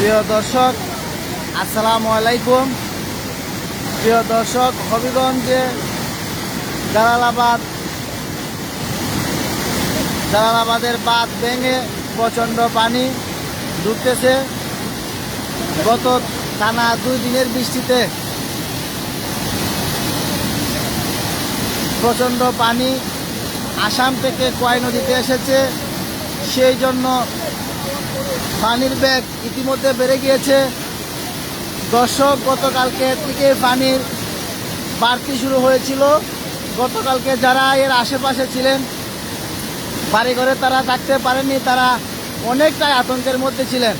প্রিয় দর্শক, আসসালামু আলাইকুম। প্রিয় দর্শক, হবিগঞ্জে জালালাবাদ, জালালাবাদের বাঁধ ভেঙে প্রচণ্ড পানি ঢুকতেছে। গত টানা দুই দিনের বৃষ্টিতে প্রচণ্ড পানি আসাম থেকে কয় নদীতে এসেছে, সেই জন্য পানির ব্যাগ ইতিমধ্যে বেড়ে গিয়েছে। দর্শক, গতকালকে থেকে পানির বাড়তি শুরু হয়েছিল। গতকালকে যারা এর আশেপাশে ছিলেন, বাড়িঘরে তারা থাকতে পারেননি, তারা অনেকটাই আতঙ্কের মধ্যে ছিলেন।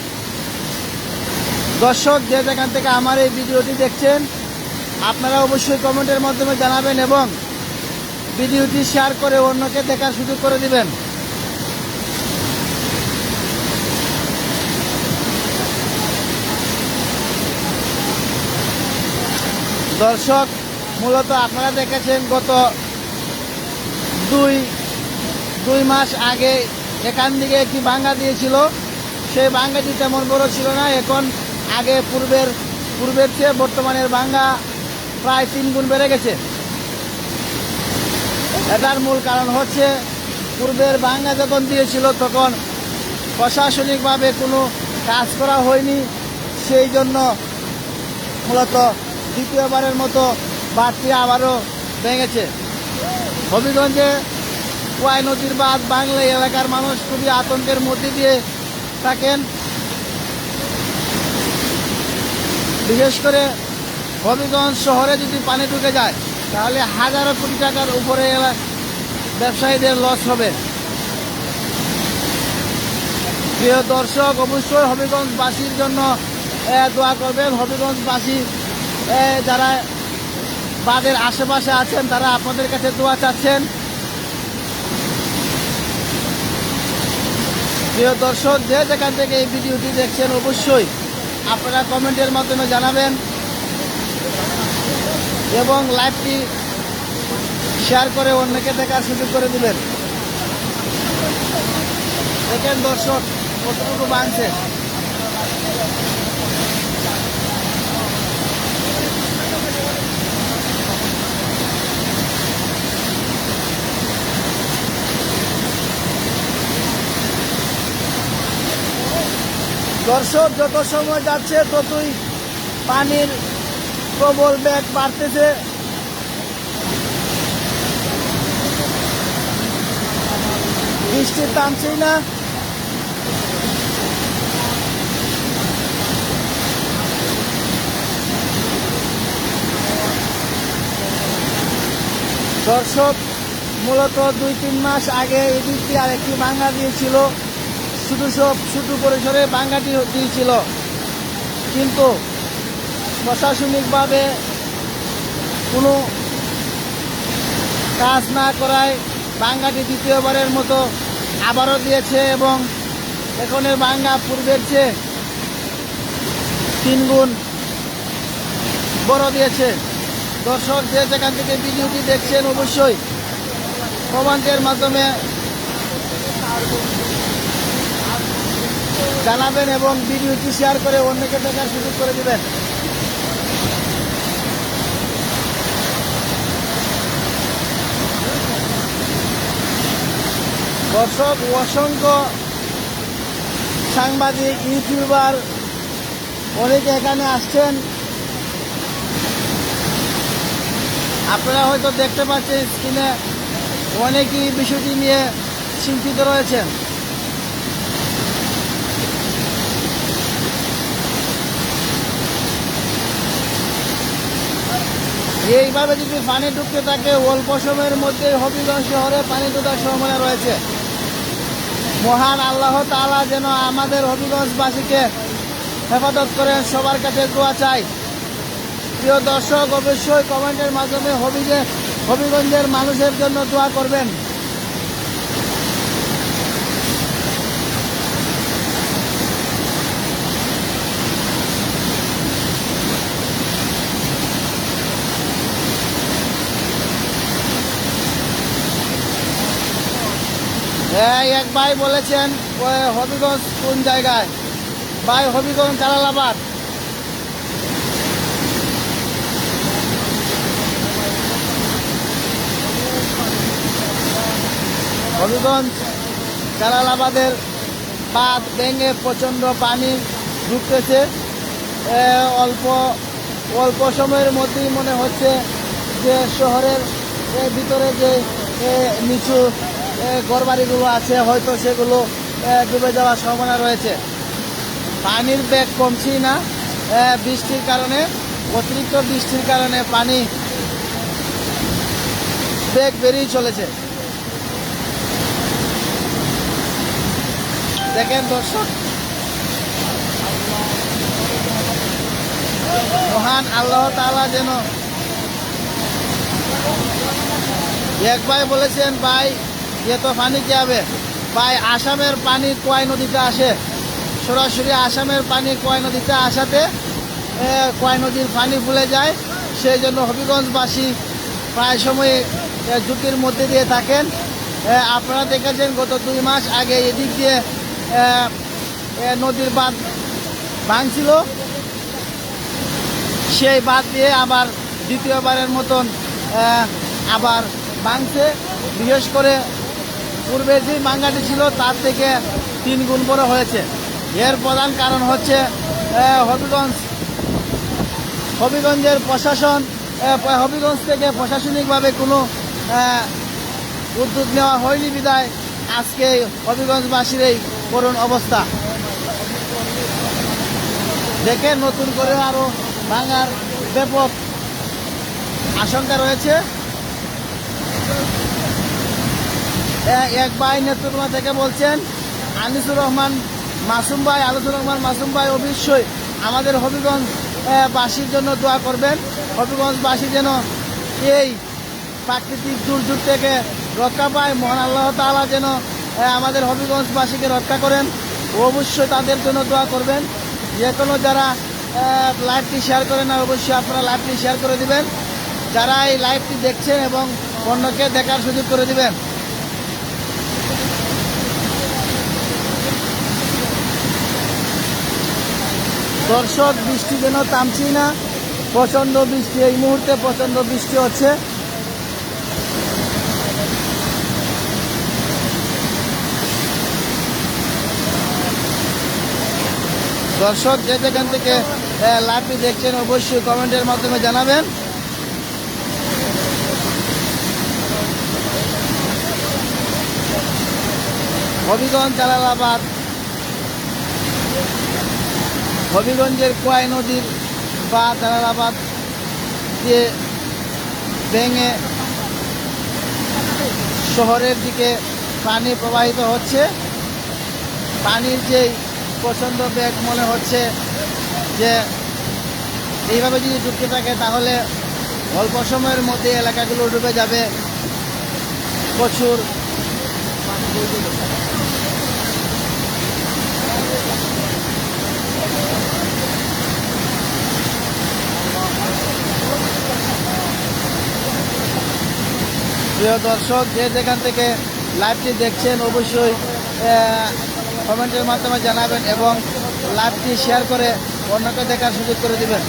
দর্শক, যে যেখান থেকে আমার এই ভিডিওটি দেখছেন, আপনারা অবশ্যই কমেন্টের মাধ্যমে জানাবেন এবং ভিডিওটি শেয়ার করে অন্যকে দেখার সুযোগ করে দিবেন। দর্শক, মূলত আপনারা দেখেছেন গত দুই দুই মাস আগে এখান দিকে একটি বাঙ্গা দিয়েছিল। সেই বাঙ্গাটি তেমন বড় ছিল না, এখন আগে পূর্বের পূর্বের চেয়ে বর্তমানের বাঙ্গা প্রায় তিন গুণ বেড়ে গেছে। এটার মূল কারণ হচ্ছে, পূর্বের বাঙ্গা যখন দিয়েছিল তখন প্রশাসনিকভাবে কোনো কাজ করা হয়নি। সেই জন্য মূলত দ্বিতীয়বারের মতো বাড়তি আবারও ভেঙেছে। হবিগঞ্জে ওয়াই নদীর বাঁধ বাংলা এলাকার মানুষ খুবই আতঙ্কের মধ্যে দিয়ে থাকেন। বিশেষ করে হবিগঞ্জ শহরে যদি পানি ঢুকে যায়, তাহলে হাজারো কোটি টাকার উপরে ব্যবসায়ীদের লস হবে। প্রিয় দর্শক, অবশ্যই হবিগঞ্জবাসীর জন্য দোয়া করবেন। হবিগঞ্জবাসী যারা বাদের আশেপাশে আছেন, তারা আপনাদের কাছে দোয়া চাচ্ছেন। প্রিয় দর্শক, যে যেখান থেকে এই ভিডিওটি দেখছেন, অবশ্যই আপনারা কমেন্টের মাধ্যমে জানাবেন এবং লাইভটি শেয়ার করে অন্যকে দেখার সুযোগ করে দিবেন। দেখেন দর্শক, কতটুকু বাঁধছে দর্শক, যত সময় যাচ্ছে, ততই পানির প্রবল ব্যাগ বাড়তেছে। বৃষ্টি টানছেই না। দর্শক, মূলত দুই তিন মাস আগে এদিকটি আরেকটি বাঙ্গা দিয়েছিল শুধু সব ছোট পরিসরে বাঙ্গাটি দিয়েছিল। কিন্তু প্রশাসনিকভাবে কোনো কাজ না করায় বাঙ্গাটি দ্বিতীয়বারের মতো আবারও দিয়েছে এবং এখনের বাঙ্গা পূর্বের চেয়ে তিনগুণ বড় দিয়েছে। দর্শক যে যেখান থেকে ভিডিওটি দেখছেন অবশ্যই কমেন্টের মাধ্যমে জানাবেন এবং ভিডিওটি শেয়ার করে অন্যকে দেখার সুযোগ করে দেবেন। দর্শক, অসংখ্য সাংবাদিক, ইউটিউবার অনেকে এখানে আসছেন। আপনারা হয়তো দেখতে পাচ্ছেন স্ক্রিনে অনেকেই বিষয়টি নিয়ে চিন্তিত রয়েছেন। এইভাবে যদি পানি ঢুকতে থাকে অল্প সময়ের মধ্যে হবিগঞ্জ শহরে পানি ঢোকার সম্ভাবনা রয়েছে। মহান আল্লাহ তালা যেন আমাদের হবিগঞ্জবাসীকে হেফাজত করেন, সবার কাছে দোয়া চাই। প্রিয় দর্শক, অবশ্যই কমেন্টের মাধ্যমে হবিগে হবিগঞ্জের মানুষের জন্য দোয়া করবেন। এক ভাই বলেছেন হবিগঞ্জ কোন জায়গায়? বাই হবিগঞ্জ জালালাবাদ। হবিগঞ্জ জালালাবাদের বাঁধ ভেঙে প্রচণ্ড পানি ঢুকতেছে। অল্প অল্প সময়ের মধ্যেই মনে হচ্ছে যে শহরের ভিতরে যে নিচু ঘরবাড়িগুলো আছে, হয়তো সেগুলো ডুবে যাওয়ার সম্ভাবনা রয়েছে। পানির বেগ কমছেই না বৃষ্টির কারণে, অতিরিক্ত বৃষ্টির কারণে পানি বেগ বেরিয়ে চলেছে। দেখেন দর্শক, মহান আল্লাহ তাআলা যেন, এক ভাই বলেছেন, ভাই এ তো পানি কি হবে? ভাই, আসামের পানি কোয়াই নদীতে আসে? সরাসরি আসামের পানি কোয়াই নদীতে আসাতে কোয়াই নদীর পানি ফুলে যায়। সেই জন্য হবিগঞ্জবাসী প্রায় সময় ঝুঁকির মধ্যে দিয়ে থাকেন। আপনারা দেখেছেন, গত দুই মাস আগে এদিক দিয়ে নদীর বাঁধ ভাঙছিল। সেই বাদ দিয়ে আবার দ্বিতীয়বারের মতন আবার ভাঙছে। বিশেষ করে পূর্বে যে মাঙ্গাটি ছিল, তার থেকে তিন গুণ বড় হয়েছে। এর প্রধান কারণ হচ্ছে হবিগঞ্জ। হবিগঞ্জের প্রশাসন হবিগঞ্জ থেকে প্রশাসনিকভাবে কোনো উদ্যোগ নেওয়া হয়নি বিদায় আজকে হবিগঞ্জবাসীর এই করুণ অবস্থা। দেখে নতুন করে আরও ভাঙার ব্যাপক আশঙ্কা রয়েছে। এক ভাই নেত্রকোনা থেকে বলছেন, আনিসুর রহমান মাসুম ভাই, আনিসুর রহমান মাসুম ভাই অবশ্যই আমাদের হবিগঞ্জ বাসীর জন্য দোয়া করবেন। হবিগঞ্জবাসী যেন এই প্রাকৃতিক দুর্যোগ থেকে রক্ষা পায়। মহান আল্লাহ তাআলা যেন আমাদের হবিগঞ্জবাসীকে রক্ষা করেন। অবশ্যই তাদের জন্য দোয়া করবেন। যে কোনো যারা লাইভটি শেয়ার করে না, অবশ্যই আপনারা লাইভটি শেয়ার করে দিবেন। যারা এই লাইভটি দেখছেন এবং অন্যকে দেখার সুযোগ করে দিবেন। দর্শক বৃষ্টি যেন থামছি না। প্রচণ্ড বৃষ্টি এই মুহূর্তে প্রচণ্ড বৃষ্টি হচ্ছে। দর্শক যে যেখান থেকে আহ, লাইভটি দেখছেন অবশ্যই কমেন্টের মাধ্যমে জানাবেন। হবিগঞ্জ জালালাবাদ হবিগঞ্জের কোয়াই নদীর বা জালালাবাদ দিয়ে ভেঙে শহরের দিকে পানি প্রবাহিত হচ্ছে? পানির যেই প্রচণ্ড বেগ মনে হচ্ছে যে এইভাবে যদি ঢুকতে থাকে তাহলে অল্প সময়ের মধ্যে এলাকাগুলো ডুবে যাবে। প্রচুর প্রিয় দর্শক, যে যেখান থেকে লাইভটি দেখছেন, অবশ্যই কমেন্টের মাধ্যমে জানাবেন এবং লাইভটি শেয়ার করে অন্যকে দেখার সুযোগ করে দিবেন।